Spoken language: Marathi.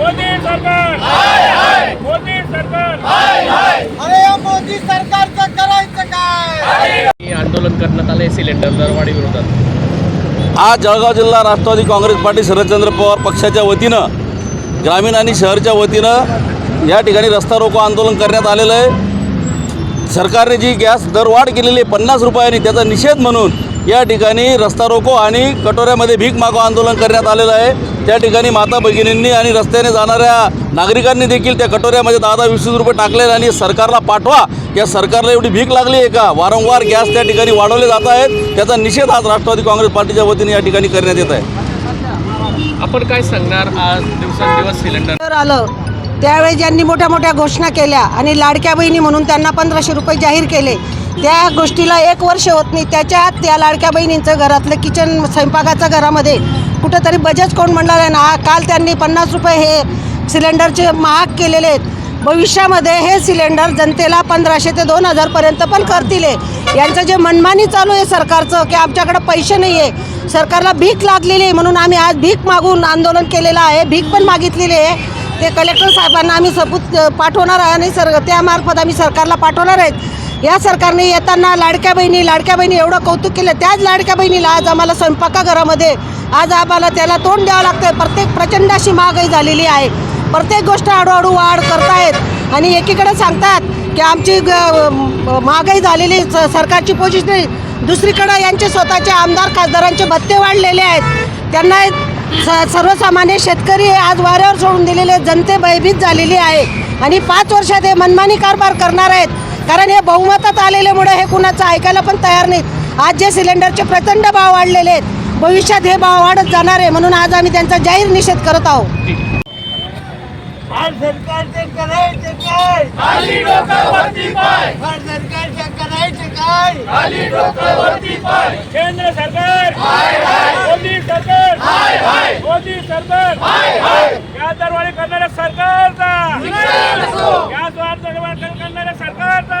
मोदी सरकार! मोदी सरकार! अरे या मोदी सरकारचं करायचं काय? हे आंदोलन करण्यात आले सिलेंडर दरवाढी विरोधात. आज जळगाव जिल्हा राष्ट्रवादी काँग्रेस पार्टी शरदचंद्र पवार पक्षाच्या वतीनं ग्रामीण आणि शहरच्या वतीनं या ठिकाणी रस्ता रोको आंदोलन करण्यात आलेलं आहे. सरकारने जी गॅस दरवाढ केलेली आहे पन्नास रुपयांनी त्याचा निषेध म्हणून या ठिकाणी रस्ता रोको आणि कटोऱ्यामध्ये भीक मागो आंदोलन करण्यात आलेलं आहे. त्या ठिकाणी माता भगिनींनी आणि रस्त्याने जाणाऱ्या नागरिकांनी देखील त्या कटोऱ्यामध्ये दहा दहा वीस वीस रुपये टाकले आणि सरकारला पाठवा. या सरकारला एवढी भीक लागली आहे का? वारंवार गॅस त्या ठिकाणी वाढवले जात आहेत. त्याचा निषेध आज राष्ट्रवादी काँग्रेस पार्टीच्या वतीने या ठिकाणी करण्यात येत आहे. आपण काय सांगणार आज दिवसेंदिवस सिलेंडर? आलं त्यावेळी ज्यांनी मोठ्या मोठ्या घोषणा केल्या आणि लाडक्या बहिणी म्हणून त्यांना पंधराशे रुपये जाहीर केले त्या गोष्टीला एक वर्ष होत नाही. त्याच्यात त्या लाडक्या बहिणींचं घरातलं किचन स्वयंपाकाचं घरामध्ये कुठंतरी बजाज कोण म्हणणार आहे ना काल त्यांनी पन्नास रुपये हे सिलेंडरचे महाग केलेले आहेत. भविष्यामध्ये हे सिलेंडर जनतेला पंधराशे ते दोन हजारपर्यंत पण करतील यांचं जे मनमानी चालू आहे सरकारचं की आमच्याकडं पैसे नाही आहे. सरकारला भीक लागलेली आहे म्हणून आम्ही आज भीक मागून आंदोलन केलेलं आहे. भीक पण मागितलेली आहे. ते कलेक्टर साहेबांना आम्ही सबूत पाठवणार आहे आणि सर त्यामार्फत आम्ही सरकारला पाठवणार आहेत. या सरकारने येताना लाडक्या बहिणी लाडक्या बहिणी एवढं कौतुक केलं. त्याच लाडक्या बहिणीला आज आम्हाला स्वयंपाकाघरामध्ये आज आम्हाला त्याला तोंड द्यावं लागतं प्रत्येक प्रचंड अशी महागाई झालेली आहे. प्रत्येक गोष्ट हळूहळू वाढ करतायत. आणि एकीकडे सांगतात की आमची ग- महागाई झालेली स- सरकारची पोझिशन दुसरीकडं यांचे स्वतःचे आमदार खासदारांचे भत्ते वाढलेले आहेत. त्यांना स सर्वसामान्य शेतकरी आज वाऱ्यावर सोडून दिलेले जनते भयभीत झालेली आहे. आणि पाच वर्षात हे मनमानी कारभार करणार आहेत. कारण हे बहुमतात आलेल्यामुळे हे कुणाचं ऐकायला पण तयार नाहीत. आज जे सिलेंडरचे प्रचंड भाव वाढलेले आहेत भविष्यात हे भाव वाढत जाणार आहे म्हणून आज आम्ही त्यांचा जाहीर निषेध करत आहोत. आज सरकारचं करायचं काय? खाली डोकं वरती पाय. आज सरकारचं करायचं काय? खाली डोकं वरती पाय केंद्र सरकार मोदी सरकार मोदी सरकार गॅस दरवाढी करणाऱ्या सरकारचा गॅस दरवाढी करणाऱ्या सरकारचा